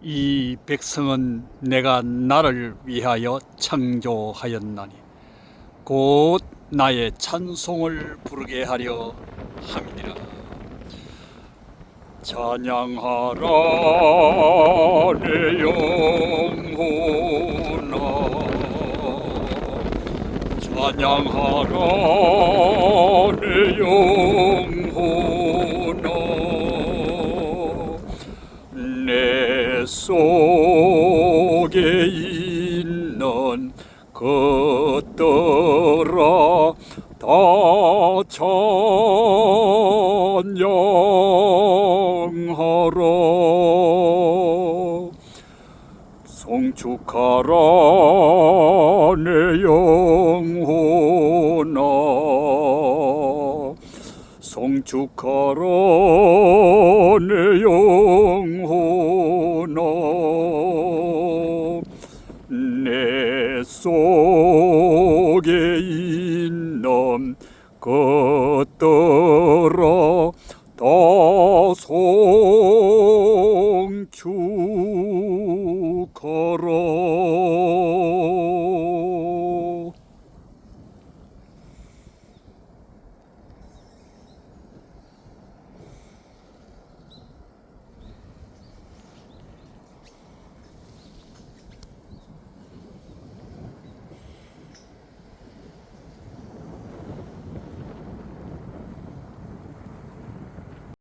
이 백성은 내가 나를 위하여 창조하였나니 곧 나의 찬송을 부르게 하려 함이니라. 찬양하라 내 영혼아. 찬양하라 내 영혼아 속에 있는 것들아 다 찬양하라 송축하라 내 영혼아 송축하라 내 속에 있는 것들아 다 송축하라